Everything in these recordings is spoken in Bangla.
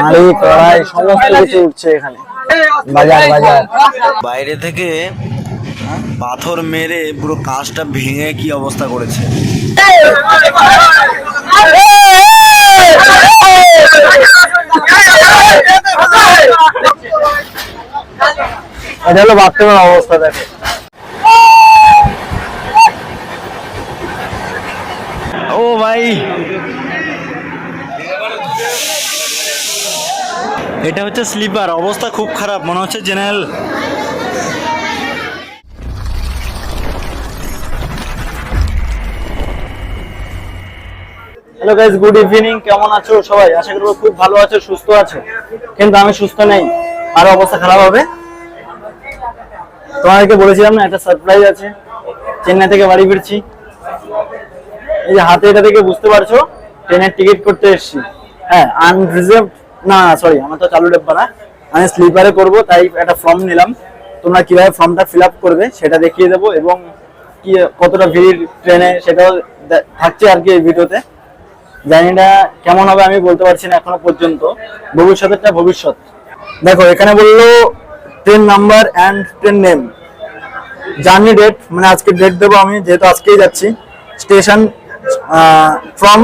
হাঁড়ি কড়াই সমস্ত কিছু উঠছে এখানে। বাজার বাজার। বাইরে থেকে পাথর মেরে পুরো কাঁচটা ভেঙে কি অবস্থা করেছে? এটা হলো বাথরুমের অবস্থা দেখো। ও ভাই এটা হচ্ছে স্লিপার, অবস্থা খুব খারাপ, মনে হচ্ছে general. Hello guys good evening কেমন আছো সবাই? আশা করব খুব ভালো আছো, সুস্থ আছো। কিন্তু আমি সুস্থ নেই, আরও অবস্থা খারাপ হবে? তোমাদেরকে বলেছিলাম না, একটা সারপ্রাইজ আছে। চেন্নাই থেকে বাড়ি ফিরছি। এই যে হাতে এটা থেকে বুঝতে পারছ, ট্রেনের টিকিট করতে এসেছি। হ্যাঁ আনরিজার্ভ না সরি আমার তো চালু ডেব্বা না। আমি স্লিপারে করব, তাই একটা ফর্ম নিলাম। তোমরা কীভাবে ফর্মটা ফিল করবে সেটা দেখিয়ে দেবো এবং কি, কতটা ভিড় ট্রেনে সেটাও থাকছে আর কি এই ভিডিওতে। জানি না কেমন হবে, আমি বলতে পারছি না এখনও পর্যন্ত। ভবিষ্যতেরটা ভবিষ্যৎ। দেখো, এখানে বলল train number and train name journey date মানে আজকে ডেট দেবো আমি, যেহেতু আজকেই যাচ্ছি। স্টেশন ফ্রম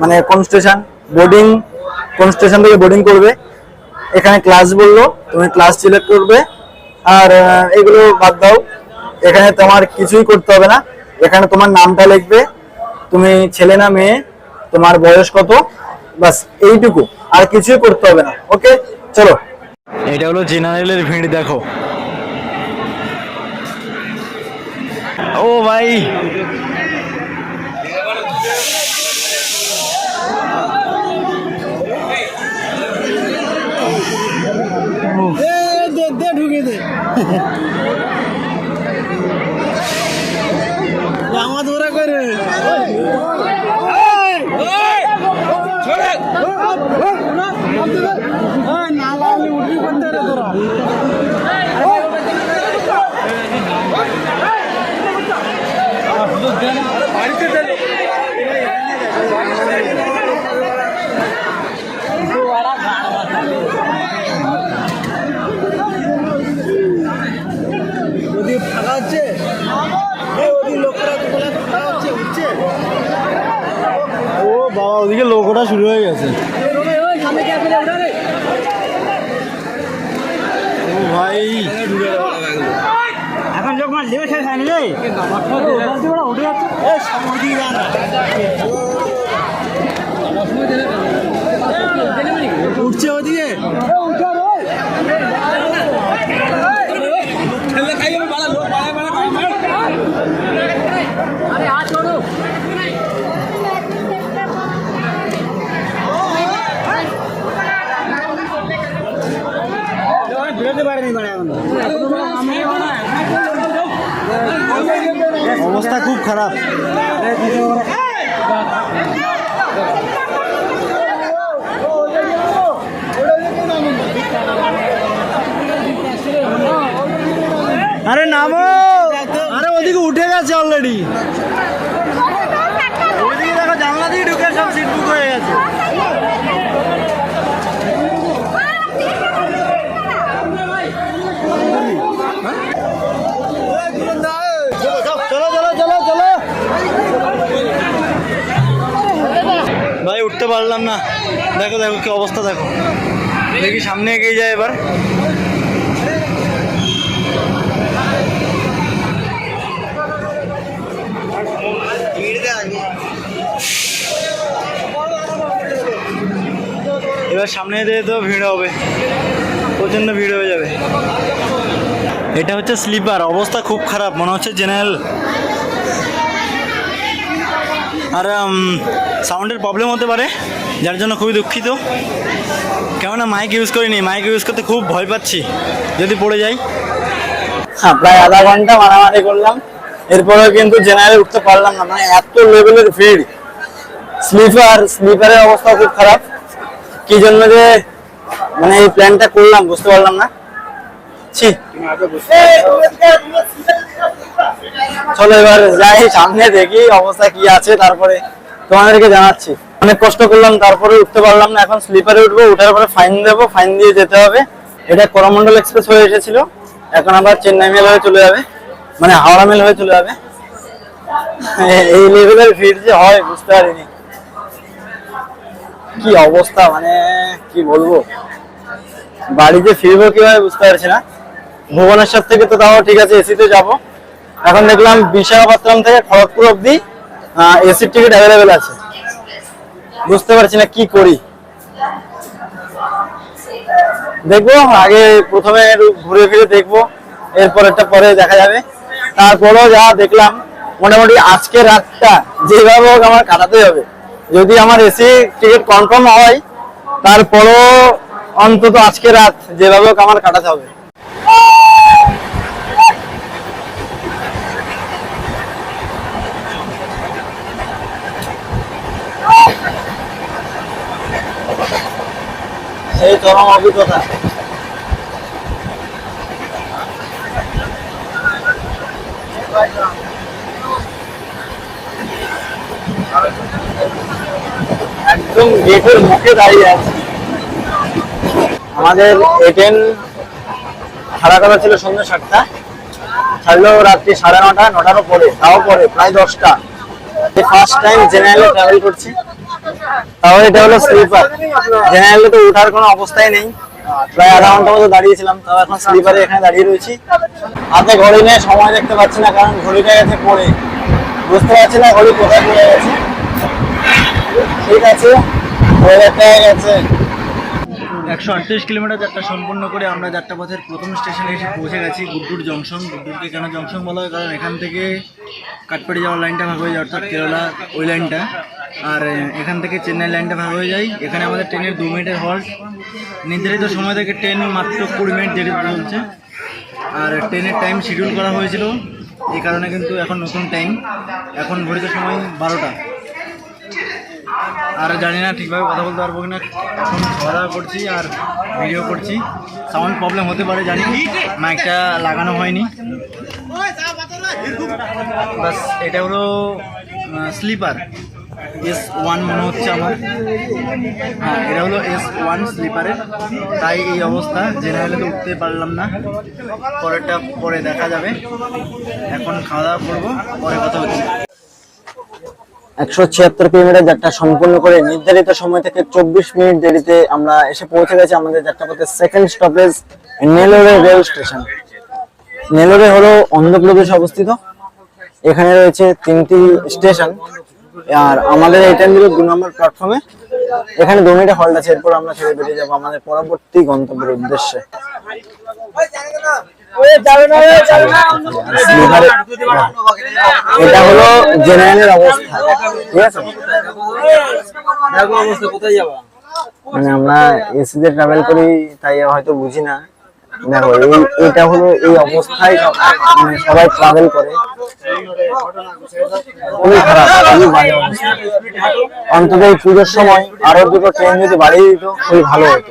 মানে কোন স্টেশন বোর্ডিং কোন স্টেশন থেকে বোর্ডিং করবে? এখানে ক্লাস বলল, তুমি ক্লাস সিলেক্ট করবে, আর এগুলো বাদ দাও। এখানে তোমার কিছুই করতে হবে না। এখানে তোমার নামটা লিখবে, তুমি ছেলে না মেয়ে, তোমার বয়স কত? বাস এইটুকু। আর কিছুই করতে হবে না ওকে চলো। এটা হলো জেনারেলের ভিড়, দেখো। ও ভাই! ও বাবা ওদিকে লোকোটা শুরু হয়ে গেছে। ভাই। এখন যখন লেবে রে। উঠে যাচ্ছে। উঠছে ওদিকে। অবস্থা খুব খারাপ। আরে নামো! ওদিকে উঠে গেছে অলরেডি ওইদিকে দেখো জানলা দিয়ে ঢুকে সব সিট বুক হয়ে গেছে। চলো চলো চলো চলো। ভাই উঠতে পারলাম না। দেখো দেখো কি অবস্থা দেখো। দেখি সামনে এগিয়ে যায় এবার। এবার সামনে দিয়ে তো ভিড় হবে। প্রচণ্ড ভিড় হয়ে যাবে। এটা হচ্ছে স্লিপার, অবস্থা খুব খারাপ, মনে হচ্ছে জেনারেল। আর সাউন্ডের প্রবলেম হতে পারে, যার জন্য খুবই দুঃখিত। কেননা মাইক ইউজ করিনি মাইক ইউজ করতে খুব ভয় পাচ্ছি, যদি পড়ে যাই। হ্যাঁ প্রায় আধা ঘণ্টা মারামারি করলাম, এরপরেও কিন্তু জেনারেল উঠতে পারলাম না মানে এত লেভেলের ভিড়। স্লিপার, স্লিপারের অবস্থা খুব খারাপ। কি জন্য যে মানে এই প্ল্যানটা করলাম, বুঝতে পারলাম না। ছি। চলো এবার যাই, সামনে দেখি অবস্থা কি আছে, তারপরে তোমাদেরকে জানাচ্ছি। অনেক কষ্ট করলাম, তারপরে উঠতে পারলাম না, এখন স্লিপারে উঠবো, উঠার পরে ফাইন দেবো ফাইন দিয়ে যেতে হবে। এটা করমন্ডল এক্সপ্রেস হয়ে এসেছিল, এখন আবার চেন্নাই মেল হয়ে চলে যাবে মানে হাওড়া মেল হয়ে চলে যাবে। এই লেভেলের ভিড় যে হয়, বুঝতে পারিনি। কি অবস্থা মানে কি বলব? বাড়িতে ফিরবো কীভাবে বুঝতে পারছি না। ভুবনেশ্বর থেকে তো তাও ঠিক আছে এসিতে যাব। এখন দেখলাম বিশাখাপত্তনম থেকে খড়গপুর অব্দি এসির টিকিট অ্যাভেলেবেল আছে। বুঝতে পারছি না কি করি। দেখব, আগে প্রথমে ঘুরে ফিরে দেখব এরপরেরটা পরে দেখা যাবে। তারপরেও যা দেখলাম, মোটামুটি আজকে রাতটা যেভাবে হোক আমার কাটাতে হবে। যদি আমার এসি টিকিট কনফার্ম হয়, তারপরও অন্তত আজকে রাত যেভাবে হোক আমার কাটাতে হবে। সেই চরম অভিজ্ঞতা। গেটের মুখে দাঁড়িয়ে আছি। আমাদের এটেন ভাড়া করা ছিল সন্ধ্যে সাতটা। ছাড়লো রাত্রি সাড়ে নটা, নটারও পরে, তাও পরে, প্রায় দশটা। ফার্স্ট টাইম জেনারেলে ট্রাভেল করছি। তাও এটা হলো স্লিপার জেনারেলে তো ওঠার কোনো অবস্থাই নেই। প্রায় আধা ঘণ্টা মতো দাঁড়িয়েছিলাম, তাও এখন স্লিপারে এখানে দাঁড়িয়ে রয়েছি। হাতে ঘড়ি নিয়ে সময় দেখতে পাচ্ছি না, কারণ ঘড়িটা গেছে পড়ে বুঝতে পারছি না ঘড়ি কোথায় পড়ে গেছে। ঠিক আছে। একশো আটত্রিশ কিলোমিটার যাত্রা সম্পূর্ণ করে আমরা যাত্রাপথের প্রথম স্টেশনে এসে পৌঁছে গেছি গুড্ডুর জংশন। গুড্ডুরকে কেন জংশন বলা হয়? কারণ এখান থেকে কাঠপাড়ি যাওয়ার লাইনটা ভাগ হয়ে যায়, অর্থাৎ কেরালা ওই লাইনটা। আর এখান থেকে চেন্নাই লাইনটা ভাগ হয়ে যায়। এখানে আমাদের ট্রেনের দু মিনিটের হল্ট নির্ধারিত সময় থেকে ট্রেন মাত্র কুড়ি মিনিট দেরি চলছে। আর ট্রেনের টাইম শিডিউল করা হয়েছিল। এই কারণে কিন্তু এখন নতুন টাইম এখন ঘড়িতে সময় বারোটা। আর জানি না ঠিকভাবে কথা বলতে পারব কিনা। এখন খাওয়া দাওয়া করছি আর ভিডিও করছি। সাউন্ড প্রবলেম হতে পারে, জানি। মাইকটা লাগানো হয়নি। বাস, এটা হলো স্লিপার এস ওয়ান মনে হচ্ছে আমার। হ্যাঁ এটা হলো এস ওয়ান স্লিপারের তাই এই অবস্থা। জেনারেলে তো উঠতে পারলাম না। পরেরটা পরে দেখা যাবে। এখন খাওয়া দাওয়া করব, পরে কথা হচ্ছে একশো ছিয়াত্তর কিলোমিটার যাত্রা সম্পূর্ণ করে নির্ধারিত সময় থেকে চব্বিশ মিনিট দেরিতে আমরা এসে পৌঁছে গেছি আমাদের যাত্রাপথের second stoppage Nellore rail station. Nellore হলো অন্ধ্রপ্রদেশ অবস্থিত। এখানে রয়েছে তিনটি স্টেশন। আর আমাদের এই ট্রেন দিল দু নম্বর প্ল্যাটফর্মে এখানে দু মিনিটে হল্ট আছে, এরপর আমরা ছেড়ে বেরিয়ে যাব আমাদের পরবর্তী গন্তব্যের উদ্দেশ্যে। এটা হলো জেনারেলের অবস্থা। ঠিক আছে? মানে আমরা এসিতে ট্রাভেল করি তাই হয়তো বুঝি না। দেখো এই এটা হলো এই অবস্থায় মানে সবাই ট্রাভেল করে। খুবই খারাপ খুবই বাজে অবস্থা। অন্তত এই পুজোর সময় আরও দুটো ট্রেন যদি বাড়িয়ে দিত খুবই ভালো হতো।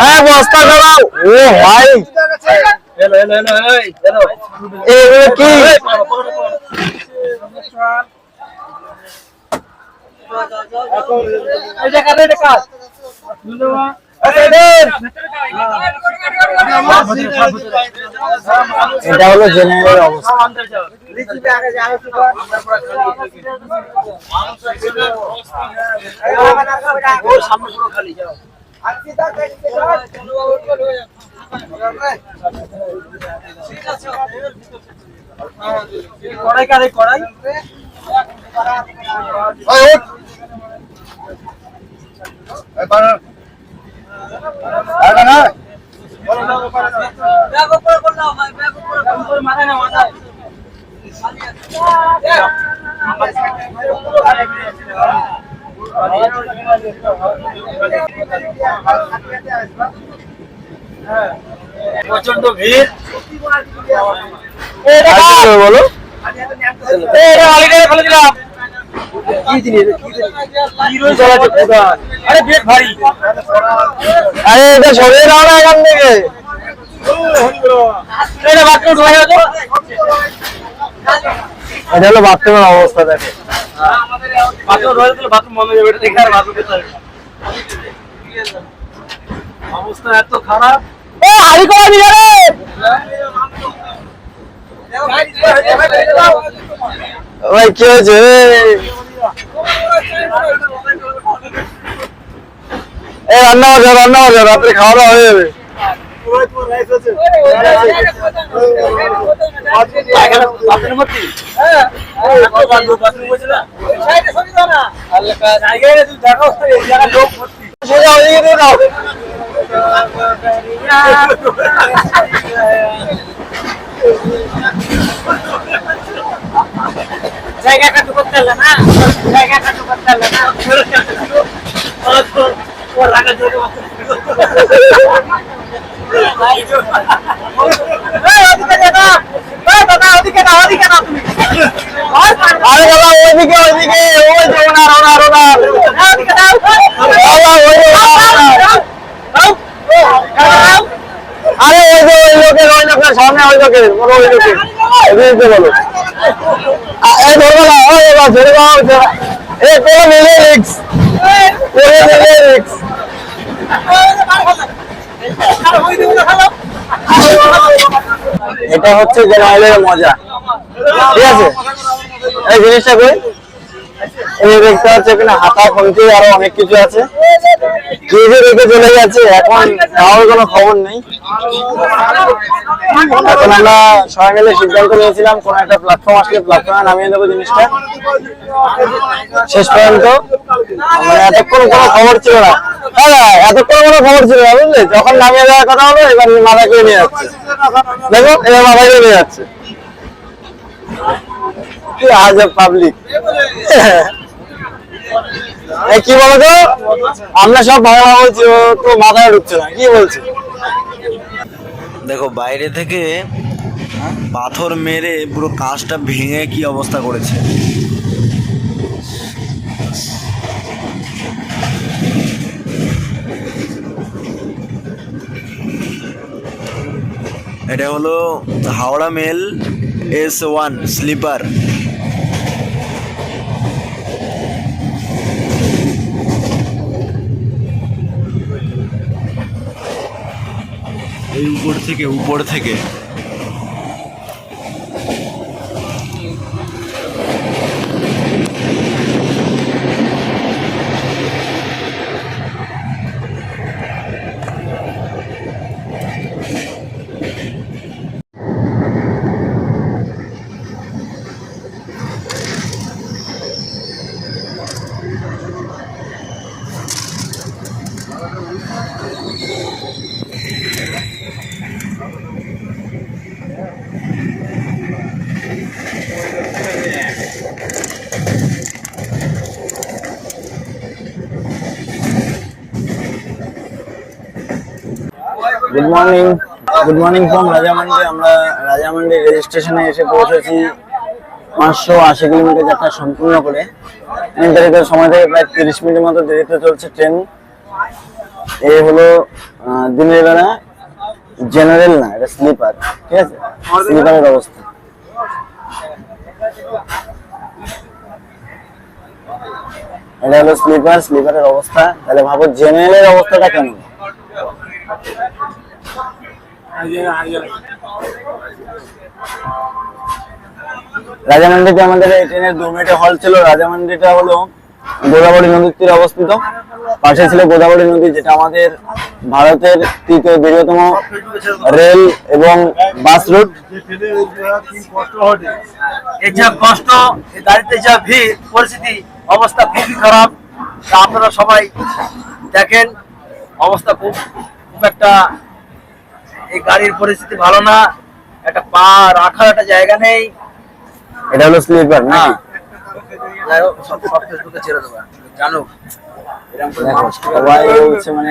হ্যাঁ বস্তা সরাও ও ভাই। এগুলো কি? এটা হলো জেনারেল অবস্থা। কড়াই কারে কড়াই উপরে করলাম ব্যাগ উপরে করলাম মাথায় না মাথায় প্রচণ্ড ভিড়। আর কি করবে বলো আরে বেশ ভারী আরে এটা সরিয়ে দাও না এখান থেকে। এটা বাথরুম ঢোকা তো? এটা হলো বাথরুমের অবস্থা দেখো। বাথরুম যাবে তো বাথরুম বন্ধ হয়ে যাবে এটা দেখে আর বাথরুম অবস্থা এত খারাপ। ও হারি করা নিয়ে রে। ভাই কি হয়েছে? এই রান্না হচ্ছে রান্না হচ্ছে রাত্রে খাওয়া দাওয়া হয়ে যাবে। বাথরুম ভর্তি বাথরুম বলছে না জায়গায় তুমি দেখো এই জায়গায় লোক ভর্তি সোজা ওইদিকে দিয়ে দাও জায়গা কাটু করতে না জায়গা কাটু করতে না ও লাগা দিয়ে ওদিকে না ওদিকে না তুমি আরে বাবা ওইদিকে ওইদিকে ওই যে ওনার ওনার ওনার ওদিকে আরে ওই যে ওই লোকের ওই লোকের সামনে ওই লোকের। বলো ওই লোকের এদিকে বলো এই ধরবো না, ওই ছেড়ে দাও এ, কোনো মিলে এটা হচ্ছে নাহলে মজা। ঠিক আছে? এই জিনিসটা কই? এই দেখতে পাচ্ছি এখানে হাতা, খুন্তি, আরও অনেক কিছু আছে। কে যে রেখে চলে গেছে এখন তাও কোনো খবর নেই। আমরা সবাই মিলে সিদ্ধান্ত নিয়েছিলাম, কোন একটা প্ল্যাটফর্ম আসলে প্ল্যাটফর্মে নামিয়ে দেবো জিনিসটা। শেষ পর্যন্ত মানে এতক্ষণ কোনো খবর ছিল না। হ্যাঁ এতক্ষণ কোনো খবর ছিল না যখন নামিয়ে কথা হলো, এবার নিয়ে যাচ্ছে। দেখো, এবার নিয়ে যাচ্ছে। পাবলিক কি বলতো? আমরা সব ভালো ভাবছি তো মাথায় ঢুকছে না, কি বলছে? দেখো, বাইরে থেকে পাথর মেরে পুরো কাঁচটা ভেঙে কি অবস্থা করেছে? এটা হলো Howrah mail S one sleeper এই উপর থেকে উপর থেকে। Good morning good morning from Rajahmundry আমরা রাজামান্ডি রেল স্টেশনে এসে পৌঁছেছি পাঁচশো আশি কিলোমিটার যাত্রা সম্পূর্ণ করে। নির্ধারিত সময় থেকে প্রায় তিরিশ মিনিটের মতো দেরিতে চলছে ট্রেন। এই হলো দিনের বেলা জেনারেল না, এটা স্লিপার, ঠিক আছে? স্লিপারের অবস্থা। এটা হলো স্লিপার, স্লিপারের অবস্থা। তাহলে ভাবো, জেনারেলের অবস্থাটা কেমন? রাজামান্ডিতে আমাদের এই ট্রেনের দু মিনিটে হল ছিল। রাজামান্ডিটা হলো গোদাবরী নদীর তীরে অবস্থিত। পাশে ছিল গোদাবরী নদী, যেটা আমাদের ভারতের তৃতীয় দীর্ঘতম রেল এবং বাস রুট। এই যা কষ্ট গাড়িতে যা ভিড়, পরিস্থিতি, অবস্থা খুবই খারাপ। আপনারা সবাই দেখেন, অবস্থা খুব খুব একটা এই গাড়ির পরিস্থিতি ভালো না একটা পা রাখার একটা জায়গা নেই। এটা হলো স্লিপার না যাই হোক, সব সব ফেসবুকে ছেড়ে দেবো বলছে মানে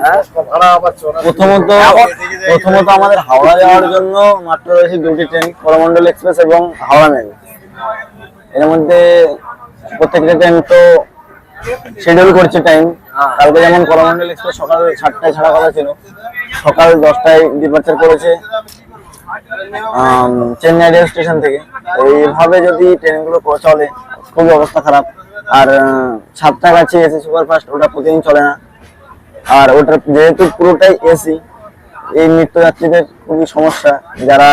হ্যাঁ? ভাড়া আবার চড়া। প্রথমত প্রথমত আমাদের হাওড়া যাওয়ার জন্য মাত্র রয়েছে দুটি ট্রেন করমন্ডল এক্সপ্রেস এবং হাওড়া মেল। এর মধ্যে প্রত্যেকটা ট্রেন তো শিডিউল করছে টাইম হ্যাঁ। কালকে যেমন করমন্ডল এক্সপ্রেস সকাল সাতটায় ছাড়া কথা ছিল। সকাল দশটায় ডিপার্চার করেছে চেন্নাই রেল স্টেশন থেকে। এইভাবে যদি ট্রেনগুলো চলে, খুবই অবস্থা খারাপ। আর সাতটা কাছে এসি সুপারফাস্ট, ওটা প্রতিদিন চলে না। আর ওটার যেহেতু পুরোটাই এসি, এই নিত্যযাত্রীদের খুবই সমস্যা। যারা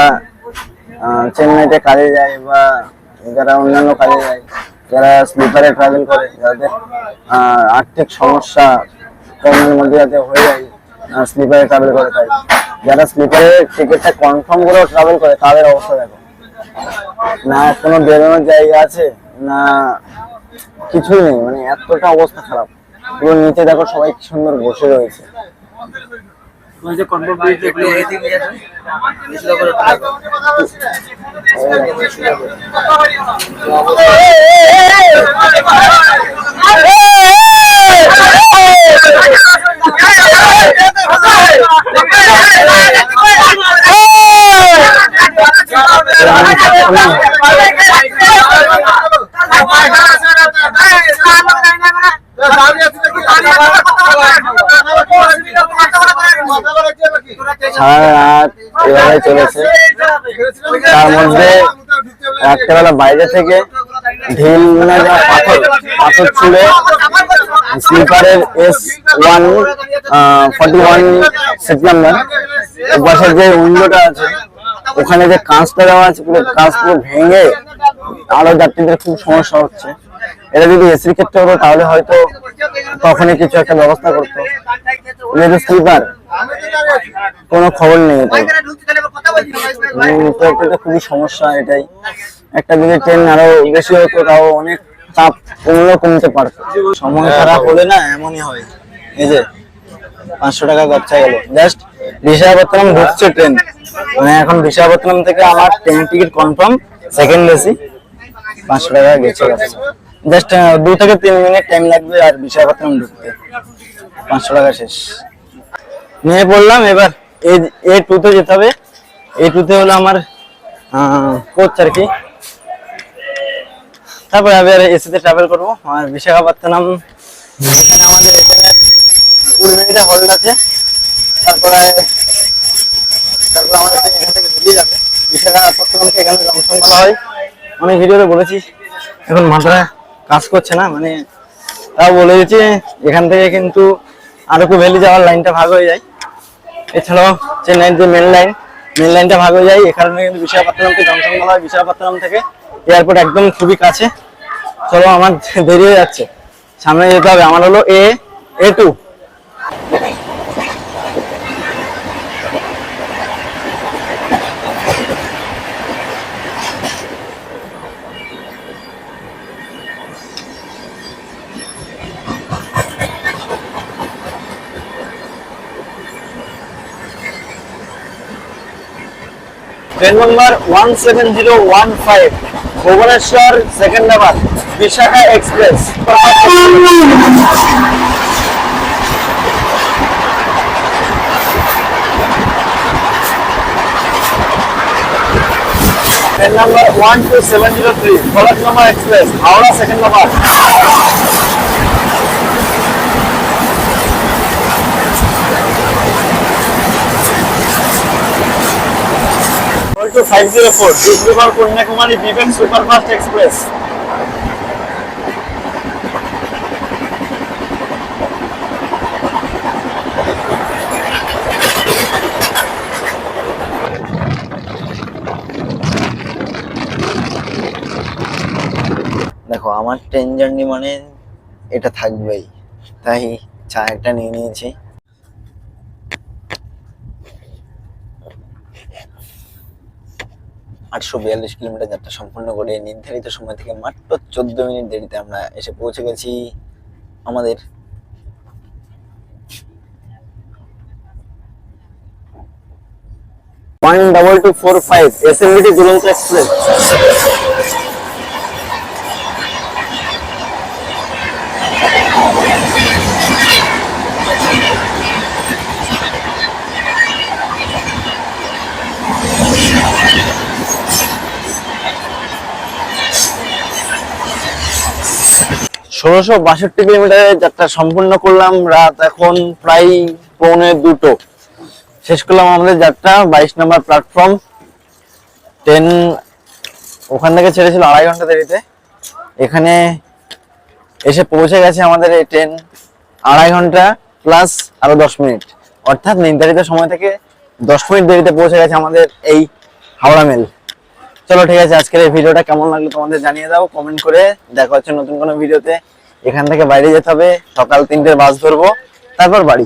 চেন্নাইতে কাজে যায় বা যারা অন্যান্য কাজে যায় যারা স্লিপারে ট্রাভেল করে, যাদের আর্থিক সমস্যা কমের মধ্যে যাতে হয়ে যায় স্লিপারে ট্রাভেল করে তাই। যারা স্লিপারে টিকিটটা কনফার্ম করেও ট্রাভেল করে, তাদের অবস্থা দেখো। না কোনো বেরোনোর জায়গা আছে, না কিছুই নেই মানে এতটা অবস্থা খারাপ। পুরো নিচে দেখো সবাই সুন্দর বসে রয়েছে। একটু এদিকে নিয়ে আসুন। নিচে করে সারা রাত এভাবে চলেছে। তার মধ্যে রাত্রেবেলা বাইরে থেকে ঢিল যা পাথর পাথর ছুঁড়ে স্লিপারের S one forty one seat number যে উইন্ডোটা আছে, ওখানে যে কাঁচটা দেওয়া আছে, পুরো কাঁচ পুরো ভেঙে আরও যাত্রীদের খুব সমস্যা হচ্ছে। এটা যদি এসির ক্ষেত্রে হতো, তাহলে হয়তো তখনই কিছু একটা ব্যবস্থা করতো। যেহেতু স্লিপার কোনো খবর নেই তো খুবই সমস্যা এটাই। একটা দিকে ট্রেন আরও বেশি হতো তাও অনেক চাপ কমলেও কমতে পারতো। সময় খারাপ। হলে না এমনই হয়। এই যে পাঁচশো টাকা খরচা গেল। জাস্ট বিশাখাপত্তনম ঢুকছে ট্রেন মানে এখন বিশাখাপত্তনম থেকে আমার train ticket confirm second AC পাঁচশো টাকা গেছে জাস্ট দু থেকে তিন মিনিট টাইম লাগবে আর বিশাখাপত্তনম ঢুকতে। পাঁচশো টাকা শেষ। নিয়ে পড়লাম এবার এ টুতে যেতে হবে। এ টুতে হলো আমার কোচ আর কি। তারপরে আর এসিতে ট্রাভেল করব। আর বিশাখাপত্তনম এখানে আমাদের এখানে উর্মিটা হল্ড আছে তারপরে তারপরে আমাদের এখান থেকে বেরিয়ে যাবে। বিশাখাপত্তনমকে এখানে জংশন করা হয়। অনেক ভিডিওতে বলেছি, এখন মাথাটা কাজ করছে না মানে তাও বলে দিচ্ছি, এখান থেকে কিন্তু আরকু ভ্যালি যাওয়ার লাইনটা ভাগ হয়ে যায়। এছাড়াও চেন্নাইয়ের যে মেন লাইন মেন লাইনটা ভাগ হয়ে যায়, এখানে কিন্তু বিশাখাপত্তনমকে জংশন বলা হয় বিশাখাপত্তনম থেকে এয়ারপোর্ট একদম খুবই কাছে। চলো আমার দেরি হয়ে যাচ্ছে। সামনে যেতে হবে, আমার হলো A A two train number one seven zero one five, Bhubaneswar Secunderabad Visakha express. Train number one two seven zero three Falaknuma express, Howrah Secunderabad to 504 Dibrugarh Kanyakumari express. দেখো, আমার ট্রেন জার্নি মানে এটা থাকবেই। তাই চা একটা নিয়ে নিয়েছি। আটশো বিয়াল্লিশ কিলোমিটার যাত্রা সম্পন্ন করে নির্ধারিত সময় থেকে মাত্র চোদ্দ মিনিট দেরিতে আমরা এসে পৌঁছে গেছি আমাদের one double two four five S M VT Duronto express ষোলোশো বাষট্টি কিলোমিটারের যাত্রা সম্পূর্ণ করলাম, রাত এখন প্রায় পৌনে দুটো। শেষ করলাম আমাদের যাত্রা, বাইশ নম্বর প্ল্যাটফর্ম ট্রেন ওখান থেকে ছেড়েছিল আড়াই ঘণ্টা দেরিতে। এখানে এসে পৌঁছে গেছে আমাদের এই ট্রেন আড়াই ঘণ্টা প্লাস আরও দশ মিনিট। অর্থাৎ নির্ধারিত সময় থেকে দশ মিনিট দেরিতে পৌঁছে গেছে আমাদের এই হাওড়া মেল চলো ঠিক আছে, আজকের এই ভিডিওটা কেমন লাগল তোমাদের জানিয়ে দাও কমেন্ট করে দেখা হচ্ছে নতুন কোনো ভিডিওতে। এখান থেকে বাইরে যেতে হবে, সকাল তিনটের বাস ধরবো, তারপর বাড়ি।